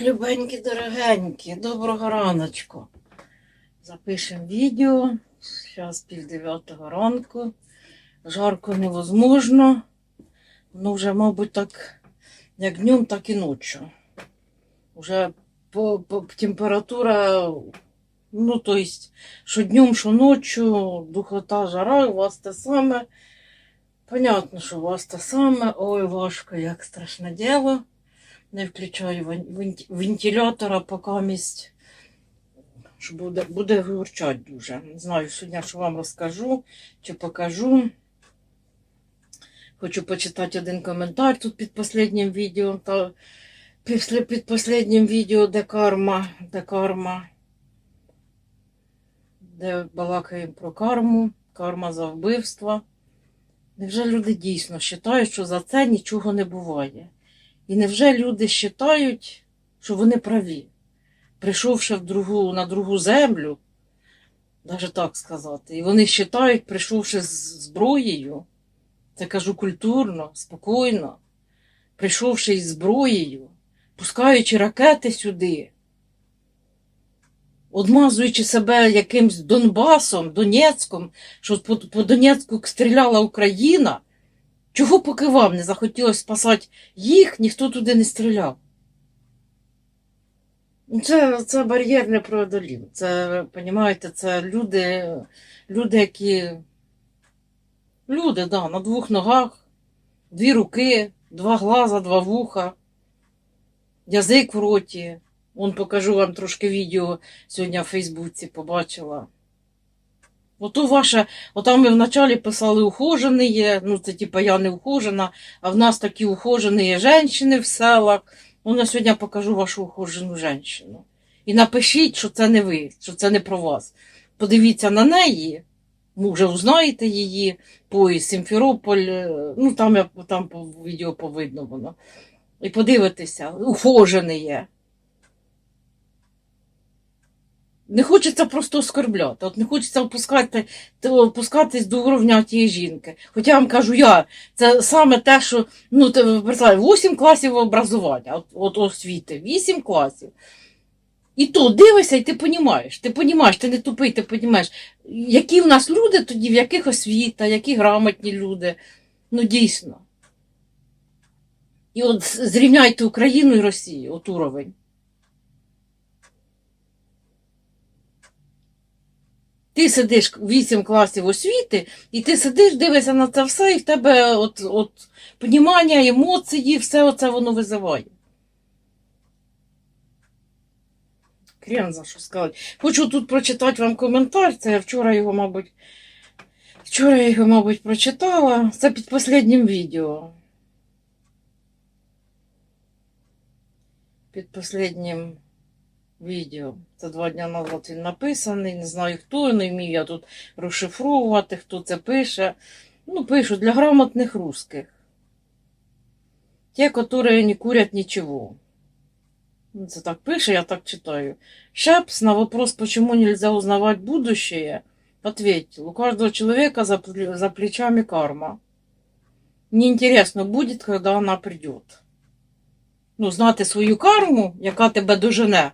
любенькі, дорогенькі, доброго раночку. Запишемо відео. Зараз пів дев'ятого ранку. Жарко невозможно. Ну, вже, мабуть, так, як днем, так і ночі. Уже по, по, температура, ну, то есть, що днем, що ночі, духота, жара, у вас те саме. Понятно, що у вас те саме. Ой, важко, як страшне діло. Не включаю вен- вен- вентилятора, поки місць. Що буде, буде гурчать дуже. Не знаю сьогодні, що вам розкажу чи покажу. Хочу почитати один коментар тут під останнім відео. Та під останнім відео, де карма, де карма, де балакаємо про карму, карма за вбивство. Невже люди дійсно вважають, що за це нічого не буває? І невже люди вважають, що вони праві, прийшовши в другу, на другу землю, навіть так сказати, і вони вважають, прийшовши з зброєю, це кажу культурно, спокійно, прийшовши із зброєю, пускаючи ракети сюди, одмазуючи себе якимсь Донбасом, Донецьком, що по, по Донецьку стріляла Україна, чого поки вам не захотілося спасати їх, ніхто туди не стріляв. Ну, Це, це бар'єр непреодолім. Це, розумієте, це люди, люди, які. Люди, да, на двох ногах, дві руки, два глаза, два вуха, язик в роті. Вон покажу вам трошки відео сьогодні в Фейсбуці побачила. Ото ваше, отам ви вначалі писали ухожений є, ну це типа я не ухожена, а в нас такі ухожені є жінки в селах. Ну, я сьогодні покажу вашу ухожену жінку. І напишіть, що це не ви, що це не про вас. Подивіться на неї, ви вже узнаєте її, поїзд Сімферополь, е, ну там я там по відео повидно воно. І подивитеся, ухожений є. Не хочеться просто оскорбляти, от не хочеться опускати, опускатись до уровня тієї жінки. Хоча я вам кажу, я, це саме те, що, ну, ти представляєш, 8 класів образування, от, от освіти, 8 класів. І то дивишся, і ти понімаєш, ти понімаєш, ти не тупий, ти понімаєш, які в нас люди тоді, в яких освіта, які грамотні люди. Ну, дійсно. І от зрівняйте Україну і Росію, от уровень. Ти сидиш 8 класів освіти, і ти сидиш, дивишся на це все, і в тебе от, от понімання, емоції, все оце воно визиває. Крен за що сказати. Хочу тут прочитати вам коментар. Це я вчора його, мабуть, вчора я його, мабуть, прочитала. Це під останнім відео. Під останнім відео. Це два дні назад він написаний. Не знаю хто, не вмію я тут розшифровувати, хто це пише. Ну, пишу для грамотних русских. Те, которые не курят ничего. Ну, Це так пише, я так читаю. Шепс на вопрос, почему нельзя узнавать будущее, ответил, у каждого человека за, за плечами карма. Неинтересно будет, когда она придет. Ну, знати свою карму, яка тебе дожене,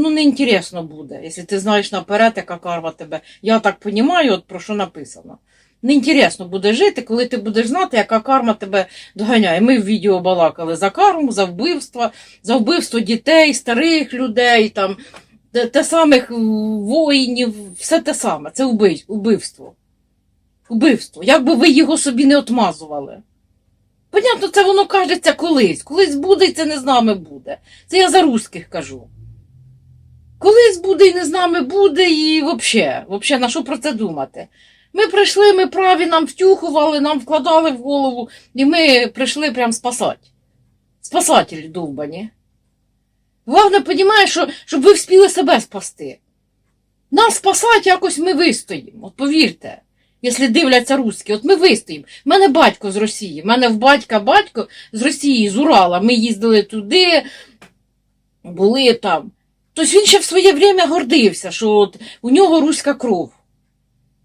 ну, неінтересно буде, якщо ти знаєш наперед, яка карма тебе. Я так розумію, от про що написано. Неінтересно буде жити, коли ти будеш знати, яка карма тебе доганяє. Ми в відео балакали за карму, за вбивство, за вбивство дітей, старих людей, там, те, самих воїнів, все те саме. Це вбивство. Вбивство. Як би ви його собі не отмазували. Понятно, це воно кажеться колись. Колись буде і це не з нами буде. Це я за русських кажу. Колись буде і не з нами буде, і взагалі, взагалі, на що про це думати? Ми прийшли, ми праві нам втюхували, нам вкладали в голову, і ми прийшли прям спасати. Спасателі довбані. Головне, розумієш, що, щоб ви вспіли себе спасти. Нас спасати якось ми вистоїмо, от повірте. Якщо дивляться русські, от ми вистоїмо. У мене батько з Росії, в мене в батька батько з Росії, з Урала. Ми їздили туди, були там. Тобто він ще в своє время гордився, що от у нього руська кров.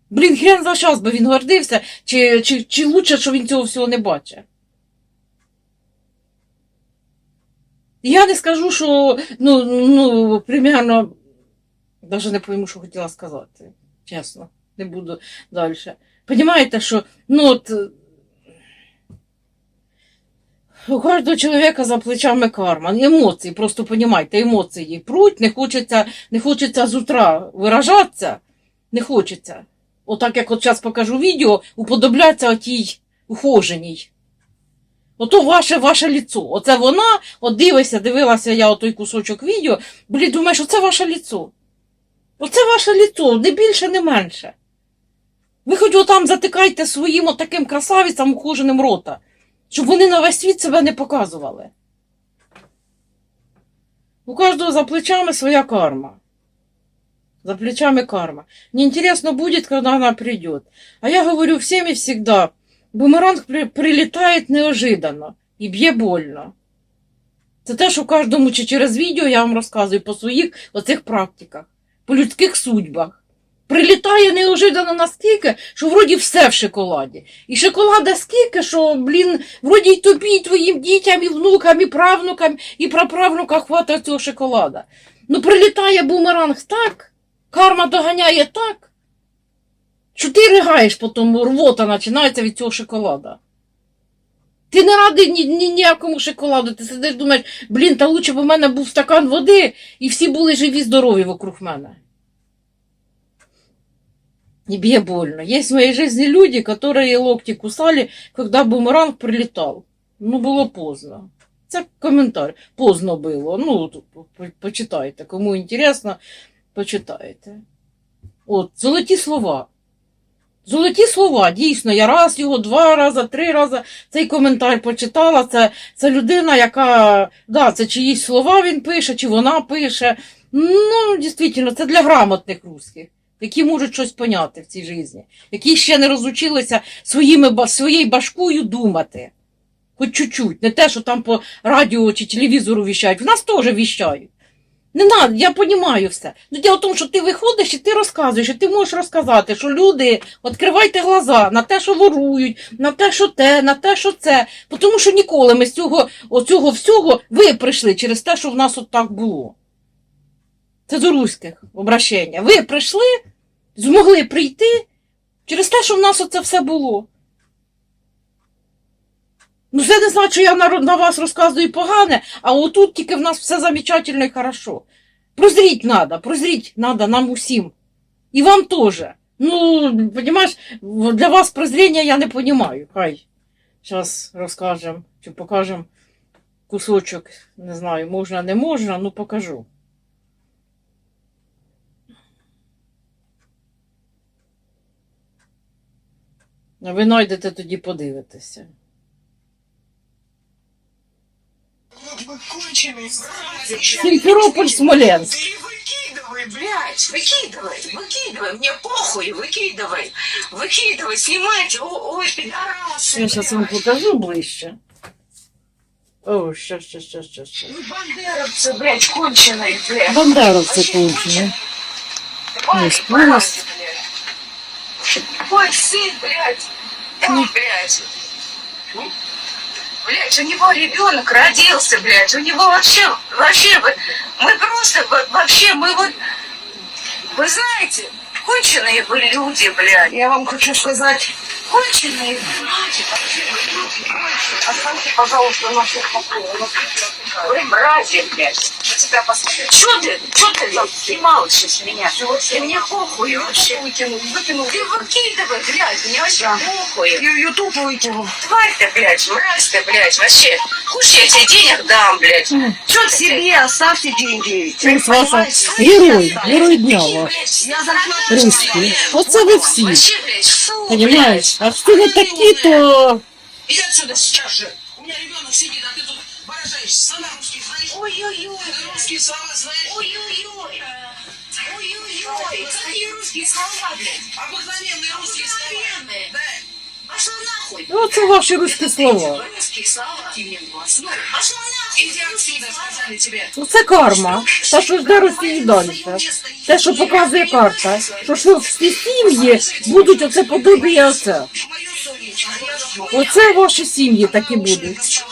Блін, хрен за час би він гордився, чи, чи, чи лучше, що він цього всього не бачить. Я не скажу, що ну, ну примерно, навіть не пойму, що хотіла сказати. Чесно, не буду далі. Понімаєте, що ну от. У кожного чоловіка за плечами карма. Емоції, просто понімайте, емоції пруть, не хочеться, не хочеться з утра виражатися, не хочеться. Отак, як от зараз покажу відео, уподобляться отій ухоженій. Ото ваше, ваше ліцо. Оце вона, от дивися, дивилася я отой кусочок відео, блін, думаєш, оце ваше ліцо. Оце ваше ліцо, не більше, не менше. Ви хоч отам затикайте своїм отаким красавицям ухоженим рота, щоб вони на весь світ себе не показували. У кожного за плечами своя карма. За плечами карма. Мне интересно будет, когда она придет. А я говорю всем и всегда, бумеранг при- прилетает неожиданно і б'є больно. Це те, що кожному чи через відео я вам розказую по своїх оцих практиках, по людських судьбах. Прилітає неожиданно настільки, що вроді все в шоколаді. І шоколада скільки, що, блін, вроді й тобі, і твоїм дітям, і внукам, і правнукам, і праправнукам хватає цього шоколада. Ну, прилітає бумеранг так, карма доганяє так, що ти ригаєш потім, рвота починається від цього шоколада. Ти не радий ні, ні, ніякому шоколаду. Ти сидиш, думаєш, блін, та лучше б у мене був стакан води, і всі були живі, здорові вокруг мене. Не больно. Есть в моей жизни люди, которые локти кусали, когда бумеранг прилетал. Ну, було поздно. Це коментар. Поздно було. Ну, почитайте. Кому інтересно, почитайте. От, золоті слова. Золоті слова, дійсно, я раз його, два рази, три рази цей коментар почитала. Це, це людина, яка, да, це чиїсь слова він пише, чи вона пише. Ну, дійсно, це для грамотних русських, які можуть щось поняти в цій житті, які ще не розучилися своїми, своєю башкою думати. Хоч чуть-чуть, не те, що там по радіо чи телевізору віщають. В нас теж віщають. Не надо, я розумію все. Ну, діло в тому, що ти виходиш і ти розказуєш, і ти можеш розказати, що люди, відкривайте глаза на те, що ворують, на те, що те, на те, що це. Тому що ніколи ми з цього, оцього всього ви прийшли через те, що в нас от так було. Це до руських обращення. Ви прийшли, змогли прийти через те, що в нас оце все було. Ну, це не значить, що я на, на вас розказую погане, а отут тільки в нас все замечательно і хорошо. Прозріть надо, прозріть надо нам усім. І вам теж. Ну, понимаешь, для вас прозріння я не понимаю. Хай. Зараз розкажемо чи покажемо кусочок. Не знаю, можна, не можна, ну покажу. Ви знайдете тоді подивитеся. Вот вы конченые, мрази. Сімферополь, Смоленськ. Ты выкидывай, блядь, выкидывай, выкидывай, мне похуй, выкидывай, выкидывай, снимайте, о, ой, пидорасы. Я зараз вам покажу ближче. О, щас, щас, щас, щас, щас. Вы бандеровцы, блядь, конченые, блядь. Бандеровці кончені. Ой, Ось, мрази, ось. блядь. Ой, сын, блядь, да, блядь. Блядь, у него ребенок родился, блядь, у него вообще, вообще, вы- мы просто, во- вообще, мы вот, вы знаете, конченые вы люди, блядь. Я вам хочу сказать, конченые вы. Оставьте, пожалуйста, наших покоев. Вы мрази, блядь. На тебя посмотрю. Чё ты, чё ты, блядь, снимал сейчас меня? И мне похуй вообще. Выкинул, выкинул. Ты выкидывай, блядь, мне вообще похуй. Ютуб выкинул. Тварь ты, блядь, мразь ты, блядь, вообще. Хочешь, я тебе денег дам, блядь. Чё ты Себе оставьте деньги. Ж ваша герой, герой дня ваш. Я зарплату Русський. Оце ви всі. Вообще, блядь, фу, Понимаєш? А хто не такі, то Иди отсюда сейчас же. У меня ребенок сидит, а ты тут выражаешься. Слова русские знаешь? Ой-ой-ой. Ты русские слова знаешь? Ой-ой-ой. Ой-ой-ой. Какие русские слова, блядь? Обыкновенные русские слова. Обыкновенные. Да. Пошла нахуй. ну, це ваші русські слова. Русские слова. Ну. Ну, Це карма. Та що жде Росії далі. Те, що показує карта, що ж всі сім'ї будуть оце подобіє оце. Оце ваші сім'ї такі будуть.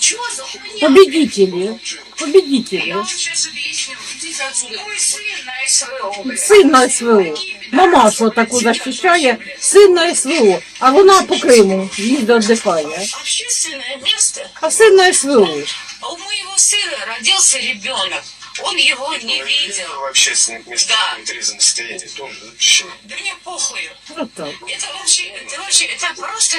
Чего за хуйня? Победителі. Победителі. Я вам сейчас объясню. Идите отсюда. Мой сын на СВО, блядь. Син на СВО. Мамашу таку захищає, син на СВО, а вона по Криму їздить віддихає. Общественное место. А син на СВО. А у моего сына родился ребенок. Он его не видел. В общественных местах Да. в нетрезвом состоянии тоже запрещено. Да мне похуй. От так. Это вообще, это вообще, это просто...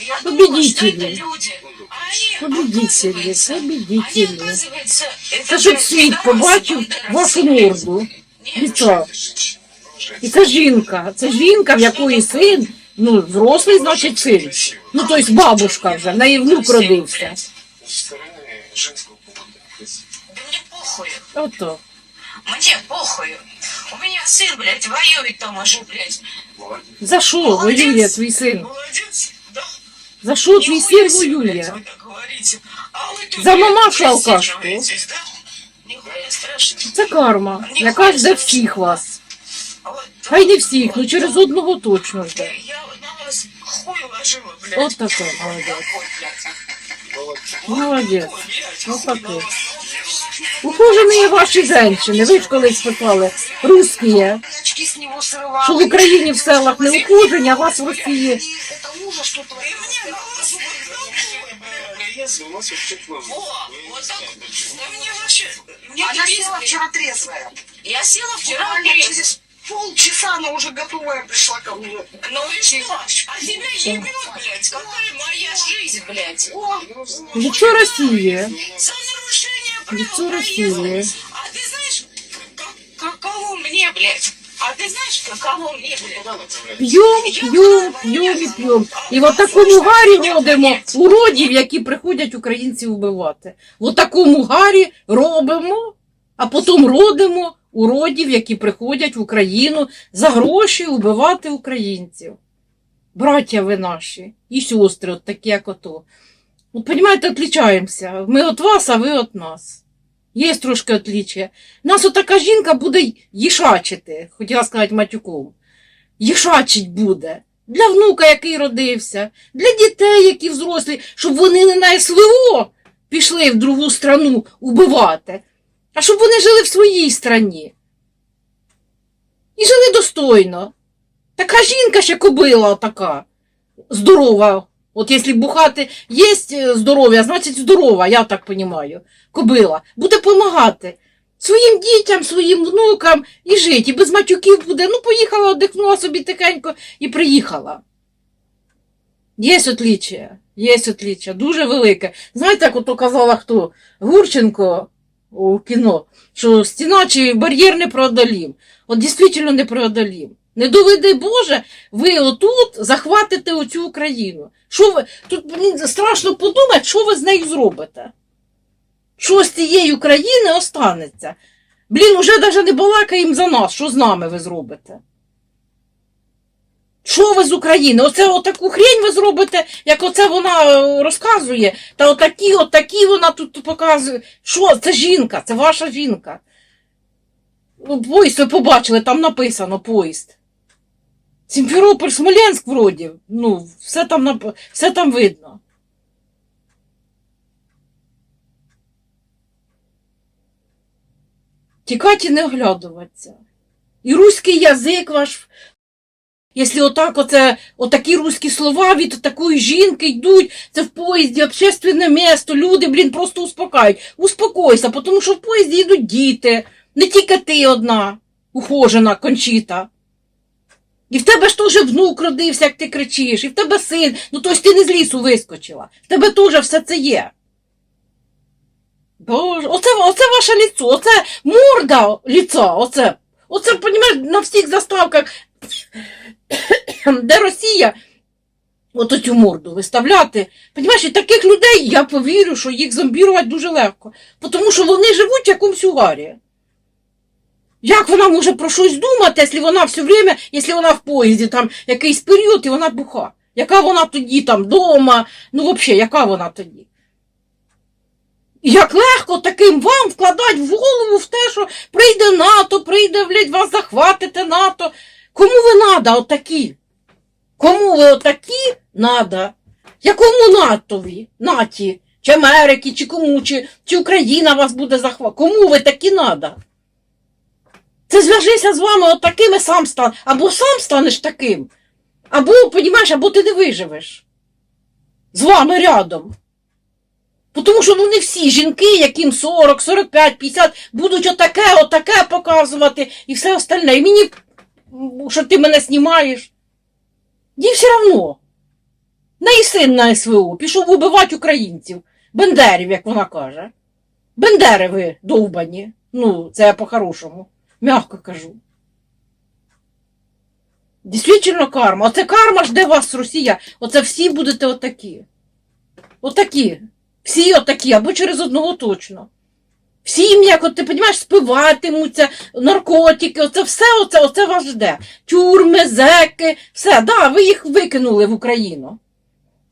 Я Победители. думала, что это люди. А они, Победители, оказывается, победители. Они, оказывается, это Це щоб блядь, світ пидорасы, побачив бандерасы. вашу морду. Нет, Лицо. Женщина, уважайте. І це жінка. Це жінка, в якої син, ну, взрослий, значить, син. Ну, тобто бабушка вже, в неї внук родився. Со стороны похуй. Ото. Мне похуй. У меня сын, блядь, воюет там уже, блядь. Молодец. За що воює твій син? Молодец, да. За що твій Нихуя син себе, блядь, воює? вы так говорите. А вы тут, За блядь, мамашу алкашку. присиживаетесь, да? Нихуя страшного. Це карма, яка жде всіх вас. А вот Хай не всіх, ну через одного точно жде. Я на вас хуй ложила, блядь. От таке, молодець. Хуй, блядь. Молодець. Хуй, блядь. Ну Хуй таке. Ухожені ваші жінки, ви ж колись писали, русські, що в Україні в селах не ухожені, а вас в Росії. Что. Если у нас вообще классно. Во, вот так. Да мне вообще... Мне Она пиздец, села вчера трезвая. Я села вчера, Буквально через полчаса она уже готовая пришла ко мне. Ну и что? А тебя ебет, блядь. Какая моя жизнь, блядь. О, Лицо Росії. За нарушение Лицо России. А ты знаешь, как- каково мне, блядь? А ты знаешь, каково мне, блядь? П'ємо, п'ємо, п'ємо і п'ємо. І в такому гарі родимо уродів, які приходять українців вбивати. В такому гарі робимо, а потім родимо уродів, які приходять в Україну за гроші вбивати українців. Браття ви наші і сестри, от такі, як ото. От, понімаєте, відлічаємося. Ми від вас, а ви від нас. Є трошки отліччя. Нас отака жінка буде їшачити, хотіла сказати матюком їшачить буде. Для внука, який родився, для дітей, які взрослі, щоб вони не на СВО пішли в другу страну убивати, а щоб вони жили в своїй страні. І жили достойно. Така жінка ще кобила така, здорова. От якщо бухати є здоров'я, значить здорова, я так розумію. Кобила. Буде допомагати своїм дітям, своїм внукам і жити. І без матюків буде. Ну, поїхала, одихнула собі тихенько і приїхала. Є отліччя, є отліччя, дуже велике. Знаєте, як ото казала хто? Гурченко у кіно, що стіна чи бар'єр не преодолім. От дійсно не преодолім. Не доведи Боже, ви отут захватите оцю Україну. Що ви, тут страшно подумати, що ви з нею зробите. Що з цієї країни останеться? Блін, уже навіть не балакаємо за нас, що з нами ви зробите? Що ви з України? Оце отаку хрень ви зробите, як оце вона е, розказує, та отакі, отакі вона тут показує. Що? Це жінка, це ваша жінка. Ну, Поїзд ви побачили, там написано поїзд. Сімферополь, Смоленськ вроді. Ну, все там, все там видно. Тікати і не оглядуватися. І руський язик ваш. Якщо отак оце, отакі руські слова від такої жінки йдуть, це в поїзді общественне місто, люди, блін, просто успокають. Успокойся, тому що в поїзді йдуть діти, не тільки ти одна, ухожена, кончита. І в тебе ж теж внук родився, як ти кричиш, і в тебе син, ну тобто ти не з лісу вискочила. В тебе теж все це є. Боже, оце, оце ваше ліцо, оце морда ліца, оце. Оце, понімаєш, на всіх заставках, де Росія, от цю морду виставляти. Понімаєш, і таких людей я повірю, що їх зомбірувати дуже легко. Тому що вони живуть в якомусь угарі. Як вона може про щось думати, якщо вона все время, якщо вона в поїзді, там якийсь період, і вона буха? Яка вона тоді там вдома? Ну, взагалі, яка вона тоді? Як легко таким вам вкладати в голову в те, що прийде НАТО, прийде, блядь, вас захватите НАТО. Кому ви надо отакі? Кому ви отакі надо? Якому натові? Наті? Чи Америки, чи кому, чи, чи Україна вас буде захват? Кому ви такі надо? Це зв'яжися з вами от такими сам стан. Або сам станеш таким, або, понімаєш, або ти не виживеш. З вами рядом. Тому що ну не всі жінки, яким 40, 45, 50, будуть отаке, отаке показувати і все остальне. І мені, що ти мене знімаєш. Їй все одно. Неї син на СВО пішов убивати українців. Бендерів, як вона каже. Бендери ви довбані. Ну, це по-хорошому. Мягко кажу. Дійсно карма. Оце карма жде вас, Росія. Оце всі будете отакі. Отакі. Всі отакі, або через одного точно. Всі, як ти розумієш, спиватимуться, наркотики, оце все, оце, оце вас жде. Тюрми, зеки, все, да, ви їх викинули в Україну.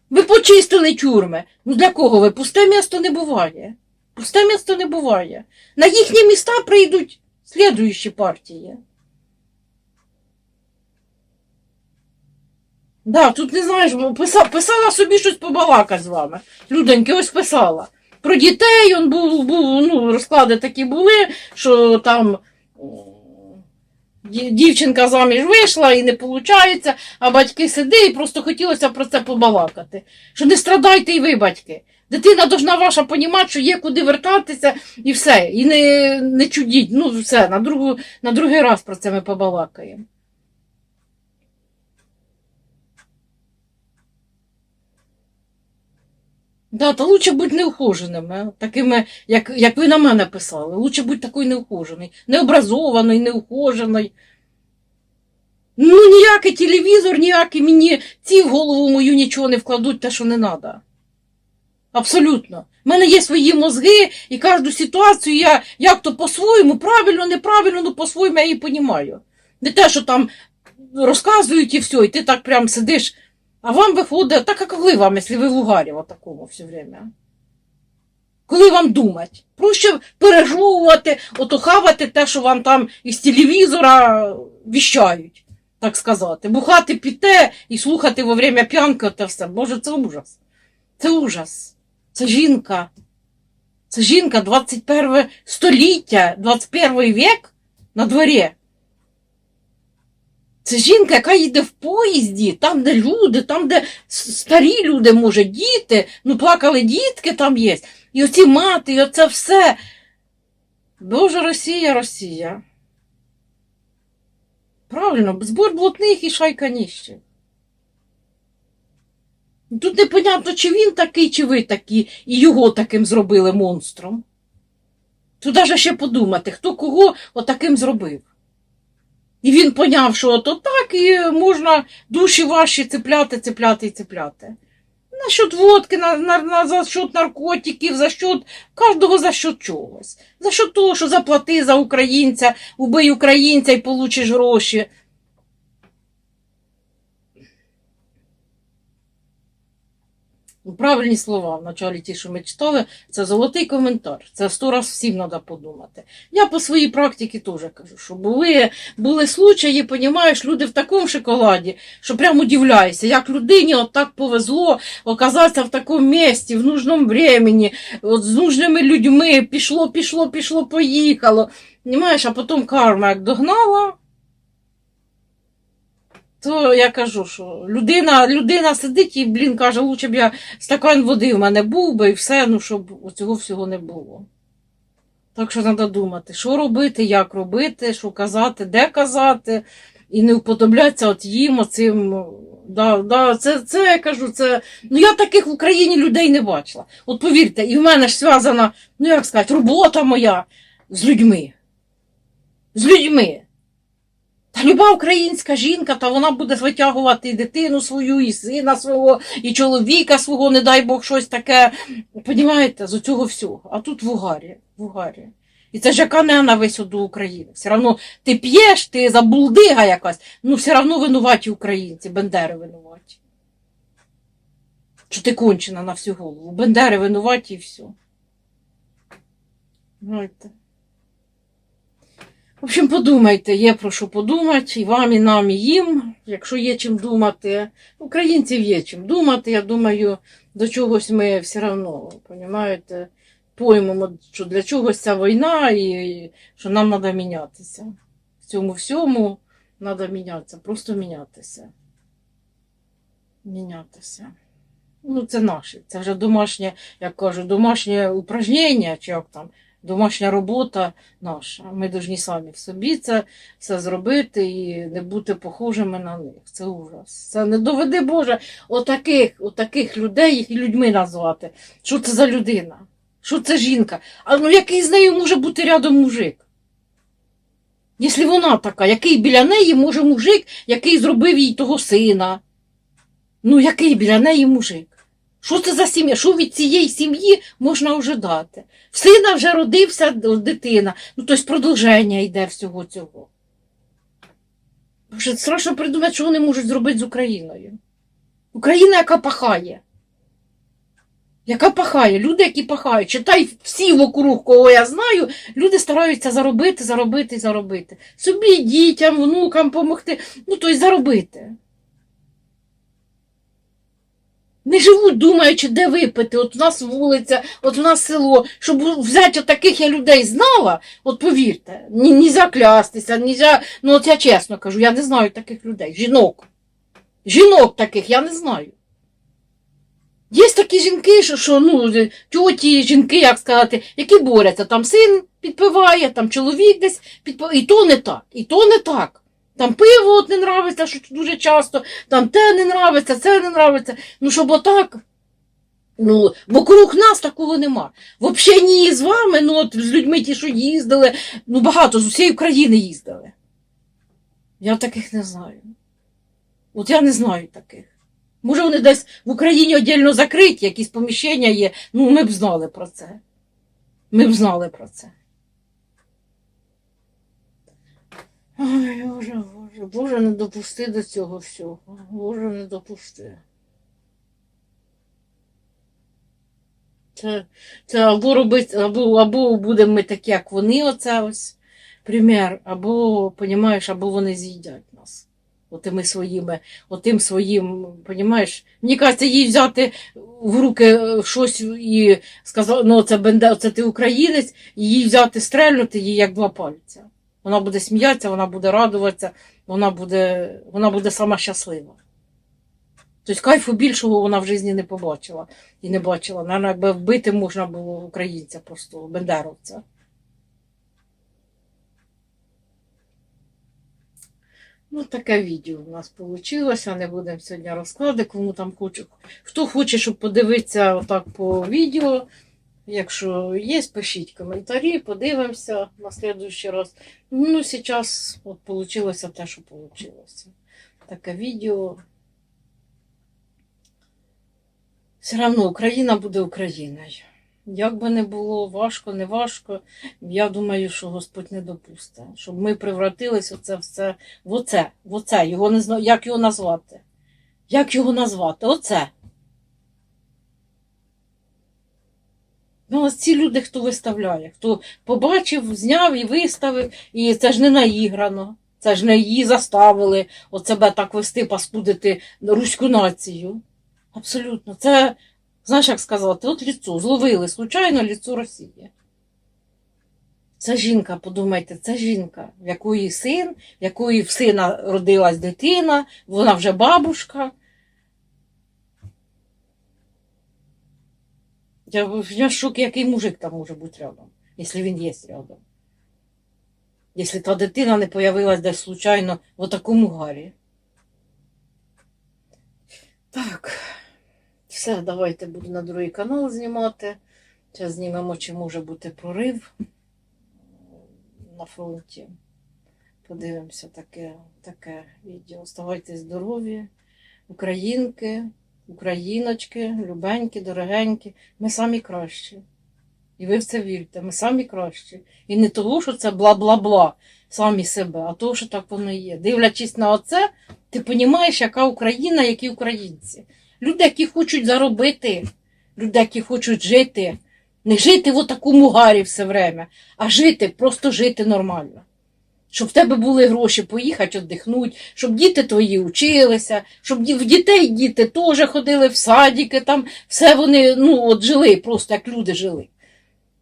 Ви почистили тюрми. Ну для кого ви? Пусте місто не буває. Пусте місто не буває. На їхні міста прийдуть слідуючі партії. Да, тут не знаєш, писала, писала собі щось побалакати з вами. Люденьки, ось писала. Про дітей он був, був, ну, розклади такі були, що там дівчинка заміж вийшла і не виходить, а батьки сиди, і просто хотілося про це побалакати. Що не страдайте і ви, батьки. Дитина должна ваша понімати, що є куди вертатися і все. І не, не чудіть. Ну, все, на, другу, на другий раз про це ми побалакаємо. Да, та лучше бути неухоженими, такими, як, як ви на мене писали. Лучше бути такою неухоженою, необразованою, неухоженою. Ну, ніякий телевізор, ніякий мені ці в голову мою нічого не вкладуть, те, що не треба. Абсолютно. У мене є свої мозги, і кожну ситуацію я як то по-своєму, правильно, неправильно, ну по-своєму я її понімаю. Не те, що там розказують і все, і ти так прям сидиш. А вам виходить, так як ви вам, якщо ви в угарі такому все время. Коли вам думати? Проще пережовувати, ото хавати те, що вам там із телевізора віщають, так сказати. Бухати піте і слухати во время п'янки те все. Боже, це ужас. Це ужас. Це жінка. Це жінка 21 століття, 21 вік на дворі. Це жінка, яка їде в поїзді, там, де люди, там, де старі люди, може, діти, ну плакали дітки там є. І оці мати, і оце все. Боже, Росія, Росія. Правильно, збор блатних і шайка ніщих. Тут непонятно, чи він такий, чи ви такі, і його таким зробили монстром. Тут навіть ще подумати, хто кого отаким зробив. І він поняв, що ото так і можна душі ваші цепляти, цепляти і цепляти. На счет водки, на, на, на, за счет наркотиків, за счет кожного за счет чогось. За счет того, що заплати за українця, убий українця і получиш гроші. Правильні слова в началі ті, що ми читали, це золотий коментар. Це сто раз всім треба подумати. Я по своїй практиці теж кажу, що були, були случаї, понімаєш, люди в такому шоколаді, що прям удивляєшся, як людині от так повезло оказатися в такому місці, в нужному времени, от з нужними людьми, пішло, пішло, пішло, поїхало. Понімаєш, а потім карма як догнала. То я кажу, що людина, людина сидить і, блін, каже, лучше б я стакан води в мене був би і все, ну, щоб цього всього не було. Так що треба думати, що робити, як робити, що казати, де казати, і не вподоблятися от їм оцим. Да, да, це, це я кажу, це. Ну я таких в Україні людей не бачила. От повірте, і в мене ж зв'язана, ну як сказати, робота моя з людьми. З людьми. Та люба українська жінка, та вона буде витягувати і дитину свою, і сина свого, і чоловіка свого, не дай Бог, щось таке. Понімаєте, з цього всього. А тут в угарі, в угарі. І це ж яка ненависть до України. Все одно ти п'єш, ти забулдига якась, ну все одно винуваті українці, бендери винуваті. Що ти кончена на всю голову. Бендери винуваті і все. Знаєте. В общем, подумайте, є про що подумати, і вам, і нам, і їм, якщо є чим думати. Українців є чим думати, я думаю, до чогось ми все одно, розумієте, поймемо, що для чогось ця війна і що нам треба мінятися. В цьому всьому треба мінятися, просто мінятися. Мінятися. Ну, це наше, це вже домашнє, як кажуть, домашнє упражнення, чи як там, домашня робота наша. Ми повинні самі в собі це все зробити і не бути похожими на них. Це ужас. Це не доведи Боже отаких, отаких людей їх і людьми назвати. Що це за людина? Що це жінка? А ну який з нею може бути рядом мужик? Якщо вона така, який біля неї може мужик, який зробив їй того сина? Ну, який біля неї мужик? Що це за сім'я? Що від цієї сім'ї можна ожидати? В сина вже родився дитина, ну тобто продовження йде всього цього. Вже страшно придумати, що вони можуть зробити з Україною. Україна, яка пахає. Яка пахає, люди, які пахають. Читай всі вокруг, кого я знаю, люди стараються заробити, заробити, заробити. Собі, дітям, внукам допомогти. Ну, тобто заробити. Не живуть, думаючи, де випити. От у нас вулиця, от у нас село. Щоб взяти таких я людей знала, от повірте, ні, нельзя клястися, нельзя, ну от я чесно кажу, я не знаю таких людей. Жінок. Жінок таких я не знаю. Є такі жінки, що, що ну, тьоті, жінки, як сказати, які борються. Там син підпиває, там чоловік десь підпиває. І то не так, і то не так. Там пиво от не нравиться, що дуже часто, там те не нравиться, це не нравиться. Ну, щоб отак. Ну, вокруг нас такого нема. Взагалі ні з вами, ну от з людьми ті, що їздили, ну багато з усієї України їздили. Я таких не знаю. От я не знаю таких. Може, вони десь в Україні віддільно закриті, якісь поміщення є. Ну, ми б знали про це. Ми б знали про це. Ой, Боже, Боже, Боже, не допусти до цього всього. Боже, не допусти. Це, це або робить, або, або будемо ми такі, як вони, оце ось примір, або, понімаєш, або вони з'їдять нас. Отими своїми, отим своїм, понімаєш, мені кажеться, їй взяти в руки е, щось і сказати, ну це бенде, це ти українець, і їй взяти стрельнути їй як два пальця. Вона буде сміятися, вона буде радуватися, вона буде, вона буде сама щаслива. Тобто кайфу більшого вона в житті не побачила і не бачила. Наверно, якби вбити можна було українця просто, бендеровця. Ну, таке відео у нас вийшло. Не будемо сьогодні розкладати. Кому там хоче. Хто хоче, щоб подивитися отак по відео. Якщо є, пишіть коментарі, подивимося на наступний раз. Ну, зараз от вийшло те, що вийшло. Таке відео. Все одно Україна буде Україною. Як би не було важко, не важко, я думаю, що Господь не допустить, щоб ми превратилися оце все в оце, в оце, його не знаю, як його назвати? Як його назвати? Оце. Ну, ось ці люди, хто виставляє, хто побачив, зняв і виставив, і це ж не наіграно, це ж не її заставили от себе так вести, паскудити руську націю. Абсолютно. Це, знаєш, як сказати, от ліцо, зловили случайно ліцо Росії. Це жінка, подумайте, це жінка, в якої син, в якої в сина родилась дитина, вона вже бабушка. Я, шокі, який мужик там може бути рядом, якщо він є рядом. Якщо та дитина не появилась десь случайно в такому гарі. Так, все, давайте буду на другий канал знімати. Зараз знімемо, чи може бути прорив на фронті. Подивимося таке, таке відео. Оставайтесь здорові, українки, україночки, любенькі, дорогенькі. Ми самі кращі. І ви в це вірте, ми самі кращі. І не того, що це бла-бла-бла, самі себе, а того, що так воно є. Дивлячись на оце, ти розумієш, яка Україна, які українці. Люди, які хочуть заробити, люди, які хочуть жити. Не жити в такому гарі все время, а жити, просто жити нормально. Щоб в тебе були гроші поїхати віддихнути, щоб діти твої училися, щоб в дітей діти теж ходили в садики, там все вони ну, от жили, просто як люди жили.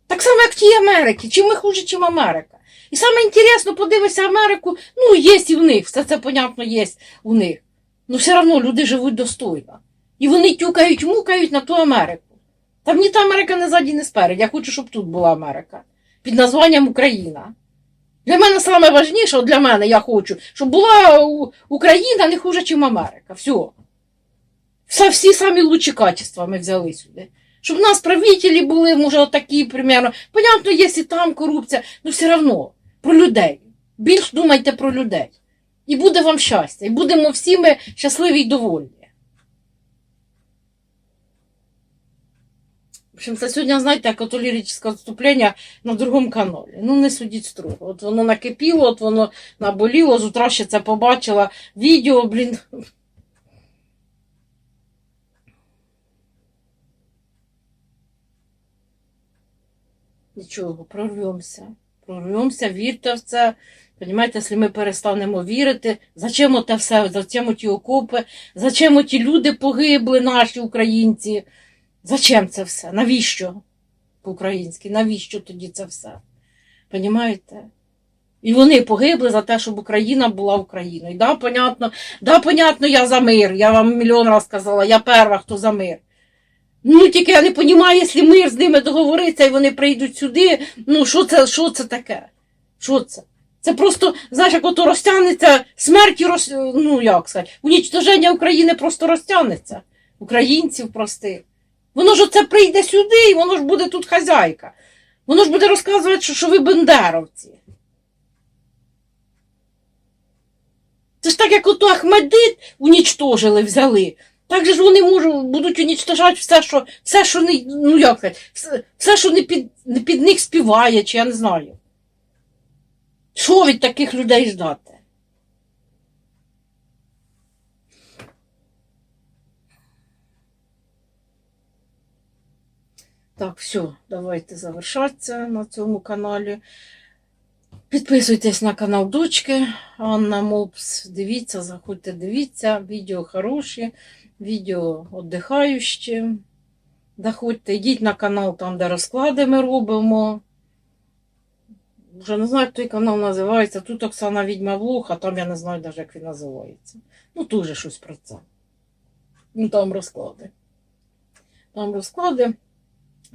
Так само, як в тій Америки. Чим ми хуже, чим Америка. І саме інтересно, подивися Америку, ну, є і в них, все це, понятно, є у них. Ну, все одно люди живуть достойно. І вони тюкають, мукають на ту Америку. Та мені та Америка не ззаді, не спереді. Я хочу, щоб тут була Америка. Під названням Україна. Для мене саме важніше, для мене я хочу, щоб була Україна не хуже, ніж Америка. Все. Все, всі самі лучші качества ми взяли сюди. Щоб в нас правителі були, може, отакі, примерно. Понятно, є і там корупція, але все одно про людей. Більш думайте про людей. І буде вам щастя, і будемо всі ми щасливі й довольні. Общем, це сьогодні, знаєте, як ото ліричне відступлення на другому каналі. Ну, не судіть строго. От воно накипіло, от воно наболіло, з утра ще це побачила. Відео, блін. Нічого, прорвемося. Прорвемося, вірте в це. Понімаєте, якщо ми перестанемо вірити, зачем оте все, зачем ті окопи, зачем ті люди погибли, наші українці? Зачем це все? Навіщо? По-українськи, навіщо тоді це все? Понімаєте? І вони погибли за те, щоб Україна була Україною. Да, понятно, да, понятно, я за мир. Я вам мільйон раз сказала, я перша, хто за мир. Ну, тільки я не розумію, якщо мир з ними договориться і вони прийдуть сюди, ну що це, що це таке? Що це? Це просто, знаєш, як ото розтягнеться смерть, і роз... ну як сказати, унічтоження України просто розтягнеться. Українців простих. Воно ж оце прийде сюди, і воно ж буде тут хазяйка. Воно ж буде розказувати, що, що ви бендеровці. Це ж так, як ото Ахмедит унічтожили, взяли. Так же ж вони можуть, будуть унічтожати все, що, все, що не, ну як все, все, що не під, не під них співає, чи я не знаю. Що від таких людей ждати? Так, все, давайте завершатися на цьому каналі. Підписуйтесь на канал дочки Анна Мопс. Дивіться, заходьте, дивіться. Відео хороші, відео віддихаючі. Заходьте, йдіть на канал там, де розклади ми робимо. Вже не знаю, як той канал називається. Тут Оксана Відьма Влог, а там я не знаю навіть, як він називається. Ну, теж щось про це. Ну, там розклади. Там розклади.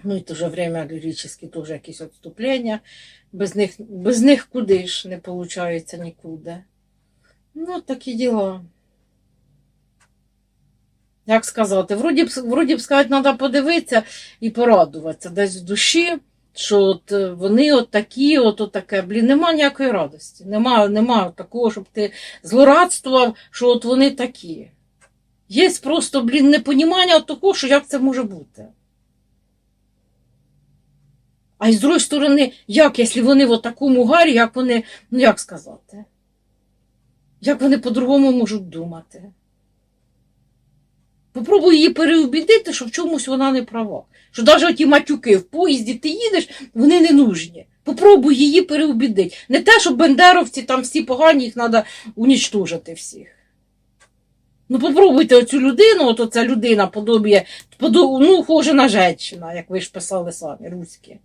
Ну, і в то же время ліричні теж якісь відступлення. Без них, без них куди ж не виходить нікуди. Ну, такі діла. Як сказати, вроді б, вроді б сказати, треба подивитися і порадуватися десь в душі, що от е, вони от такі, от, таке. Блін, нема ніякої радості. Нема, нема такого, щоб ти злорадствував, що от вони такі. Є просто, блін, непонімання того, що як це може бути. А з другої сторони, як, якщо вони в такому гарі, як вони, ну як сказати? Як вони по-другому можуть думати? Попробуй її переубідити, що в чомусь вона не права. Що навіть ті матюки в поїзді ти їдеш, вони не нужні. Попробуй її переубідити. Не те, що бендеровці там всі погані, їх треба унічтожити всіх. Ну, попробуйте оцю людину, от оця людина подобає, подо- ну, хоже на жінка, як ви ж писали самі, руські.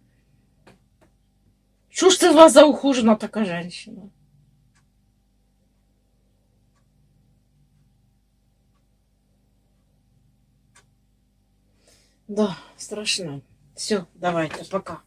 Що ж це у вас за ухожена така жінка? Да, страшно. Все, давайте, пока.